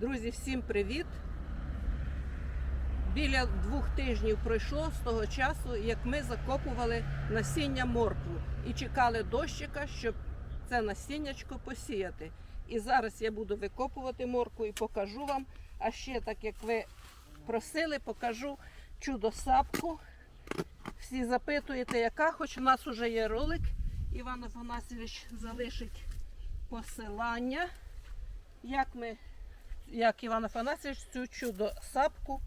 Друзі, всім привіт! Біля двох тижнів пройшло з того часу, як ми закопували насіння моркву і чекали дощика, щоб це насіннячко посіяти. І зараз я буду викопувати моркву і покажу вам. А ще, так як ви просили, покажу чудо-сапку. Всі запитуєте, яка, хоч у нас вже є ролик. Іван Афанасьович залишить посилання, як ми, як Іван Афанасьович цю чудо-сапку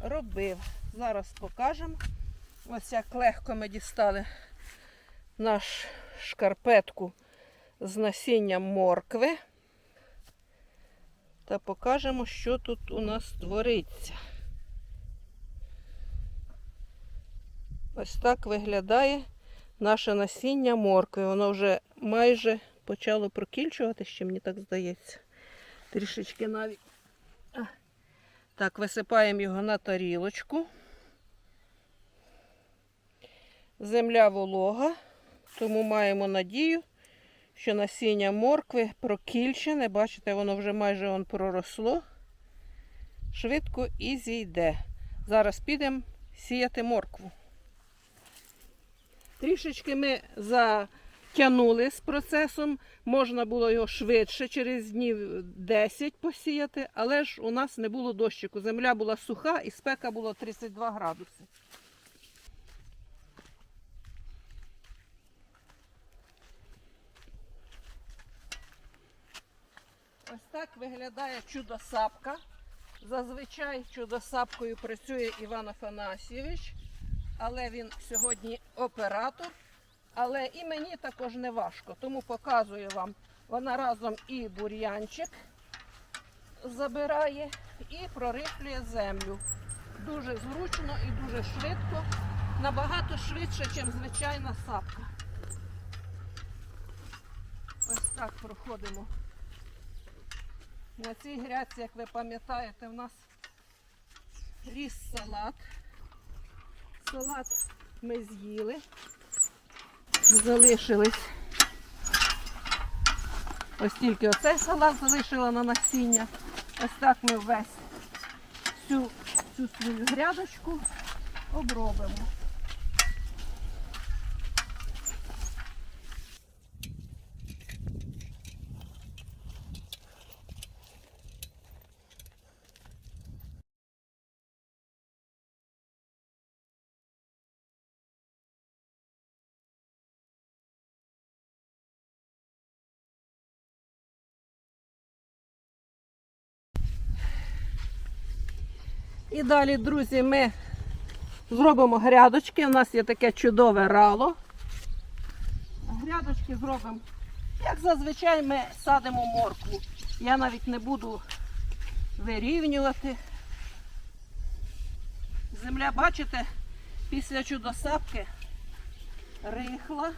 робив. Зараз покажемо. Ось як легко ми дістали наш шкарпетку з насінням моркви. Та покажемо, що тут у нас твориться. Ось так виглядає наше насіння моркви. Воно вже майже почало прокільчувати, ще мені так здається. Трішечки навіть. Так, висипаємо його на тарілочку. Земля волога, тому маємо надію, що насіння моркви прокільчене. Бачите, воно вже майже он проросло. Швидко і зійде. Зараз підемо сіяти моркву. Трішечки ми затягнули з процесом. Можна було його швидше, через днів 10 посіяти, але ж у нас не було дощику. Земля була суха і спека було 32 градуси. Ось так виглядає чудо-сапка. Зазвичай чудо-сапкою працює Іван Афанасьєвич, але він сьогодні оператор. Але і мені також не важко, тому показую вам. Вона разом і бур'янчик забирає, і прорихлює землю. Дуже зручно і дуже швидко, набагато швидше, ніж звичайна сапка. Ось так проходимо. На цій грядці, як ви пам'ятаєте, в нас ріс салат. Салат ми з'їли. Залишились. Ось тільки оцей салат залишила на насіння. Ось так ми весь всю цю свою грядочку обробимо. І далі, друзі, ми зробимо грядочки. У нас є таке чудове рало. Грядочки зробимо, як зазвичай ми садимо моркву. Я навіть не буду вирівнювати. Земля, бачите, після чудосапки рихла.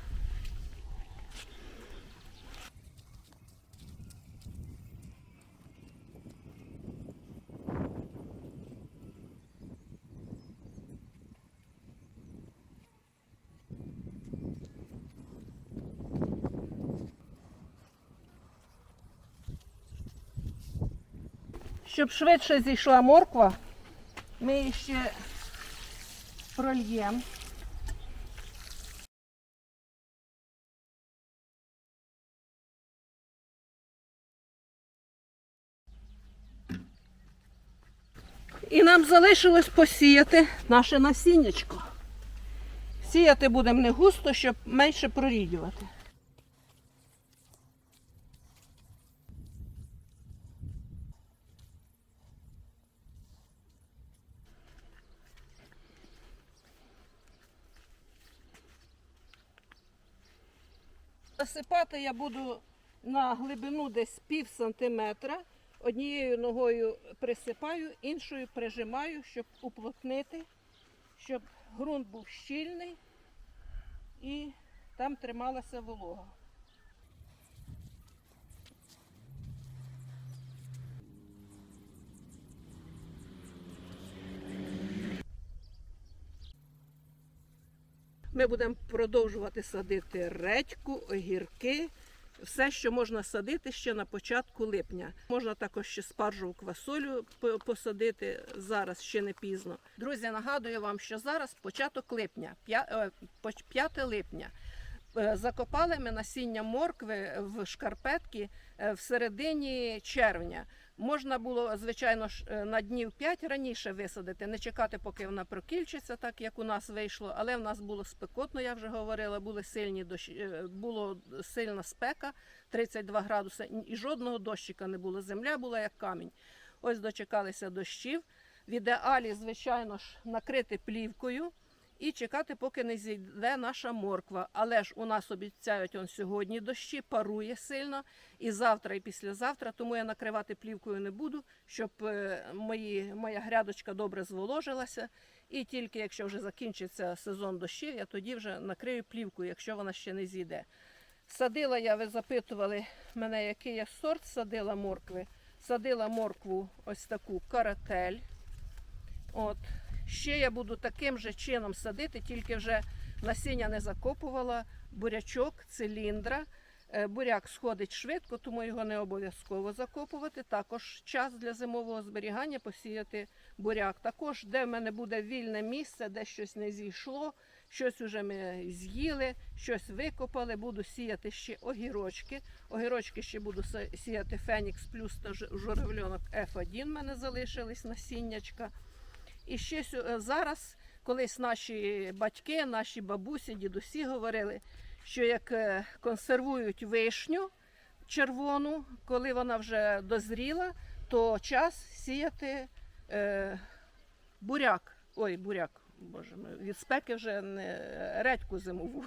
Щоб швидше зійшла морква, ми її ще прольємо. І нам залишилось посіяти наше насіннячко. Сіяти будемо не густо, щоб менше прорідювати. Засипати я буду на глибину десь пів сантиметра. Однією ногою присипаю, іншою прижимаю, щоб уплотнити, щоб ґрунт був щільний і там трималася волога. Ми будемо продовжувати садити редьку, огірки, все, що можна садити ще на початку липня. Можна також ще спаржеву квасолю посадити зараз, ще не пізно. Друзі, нагадую вам, що зараз початок липня, п'я- е, 5 липня. Е, Закопали ми насіння моркви в шкарпетки е, в середині червня. Можна було, звичайно е, на днів 5 раніше висадити, не чекати, поки вона прокільчиться, так як у нас вийшло. Але в нас було спекотно, я вже говорила, були сильні дощі, е, було сильна спека, 32 градуси, і жодного дощика не було. Земля була як камінь. Ось дочекалися дощів. В ідеалі, звичайно ж, накрити плівкою і чекати, поки не зійде наша морква. Але ж у нас обіцяють он сьогодні дощі, парує сильно, і завтра, і післязавтра, тому я накривати плівкою не буду, щоб е, мої, моя грядочка добре зволожилася. І тільки якщо вже закінчиться сезон дощів, я тоді вже накрию плівкою, якщо вона ще не зійде. Садила я, ви запитували мене, який я сорт садила моркви. Садила моркву ось таку каратель. От. Ще я буду таким же чином садити, тільки вже насіння не закопувала. Бурячок, циліндра. Е, Буряк сходить швидко, тому його не обов'язково закопувати. Також час для зимового зберігання посіяти буряк. Також, де в мене буде вільне місце, де щось не зійшло, щось вже ми з'їли, щось викопали, буду сіяти ще огірочки. Огірочки ще буду сіяти Фенікс плюс та журавльонок F1 в мене залишились насіннячка. І ще е, зараз, колись наші батьки, наші бабусі, дідусі говорили, що як е, консервують вишню червону, коли вона вже дозріла, то час сіяти е, буряк. Ой, буряк, боже мій, від спеки вже не редьку зимову.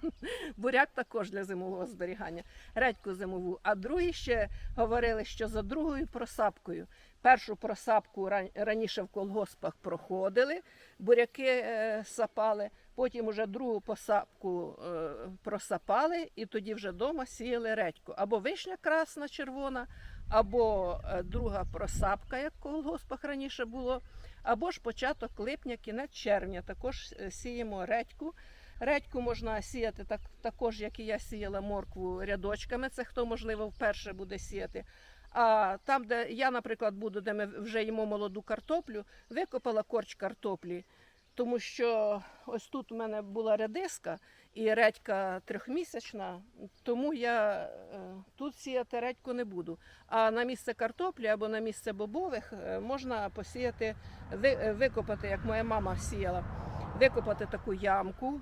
буряк також для зимового зберігання, редьку зимову. А другі ще говорили, що за другою просапкою. Першу просапку ран- раніше в колгоспах проходили, буряки е, сапали, потім уже другу посапку е, просапали і тоді вже вдома сіяли редьку. Або вишня красна червона, або е, друга просапка, як в колгоспах раніше було, або ж початок липня, кінець червня. Також е, сіємо редьку. Редьку можна сіяти так, також, як і я сіяла моркву рядочками. Це хто, можливо, вперше буде сіяти. А там, де я, наприклад, буду, де ми вже їмо молоду картоплю, викопала корч картоплі, тому що ось тут у мене була редиска і редька трьохмісячна, тому я е, тут сіяти редьку не буду. А на місце картоплі або на місце бобових е, можна посіяти, е, викопати, як моя мама сіяла, викопати таку ямку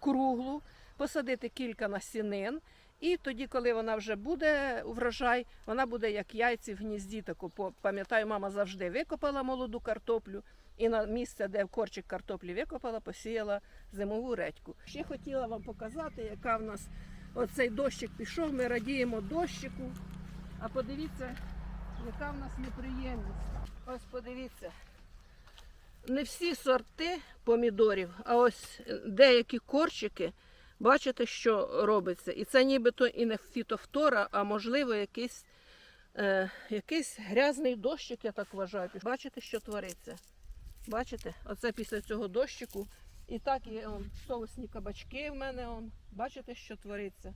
круглу, посадити кілька насінин. І тоді, коли вона вже буде врожай, вона буде як яйці в гнізді. Таку пам'ятаю, мама завжди викопала молоду картоплю, і на місце, де корчик картоплі викопала, посіяла зимову редьку. Ще хотіла вам показати, яка в нас оцей дощик пішов. Ми радіємо дощику. А подивіться, яка в нас неприємність. Ось подивіться. Не всі сорти помідорів, а ось деякі корчики. Бачите, що робиться. І це нібито і не фітофтора, а можливо якийсь, е, якийсь грязний дощик, я так вважаю. Бачите, що твориться? Бачите? Оце після цього дощику. І так і он, соусні кабачки в мене. Он. Бачите, що твориться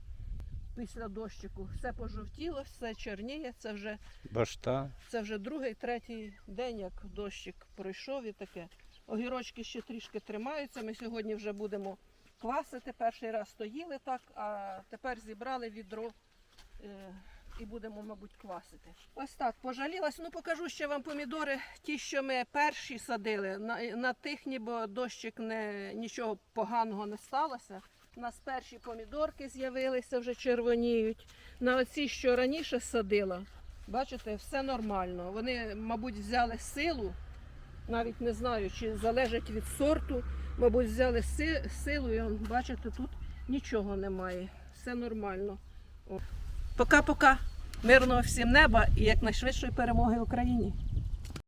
після дощику. Все пожовтіло, все чорніє. Це вже, Башта. це вже другий, третій день, як дощик пройшов і таке. Огірочки ще трішки тримаються. Ми сьогодні вже будемо квасити. Перший раз стоїли так, а тепер зібрали відро е, і будемо, мабуть, квасити. Ось так, пожалілась. Ну, покажу ще вам помідори, ті, що ми перші садили. На, на тих ніби дощик не, нічого поганого не сталося. У нас перші помідорки з'явилися, вже червоніють. На оці, що раніше садила, бачите, все нормально. Вони, мабуть, взяли силу, навіть не знаю, чи залежить від сорту. Мабуть, взяли си- силу і бачите, тут нічого немає. Все нормально. Пока-пока. Мирного всім неба і якнайшвидшої перемоги Україні.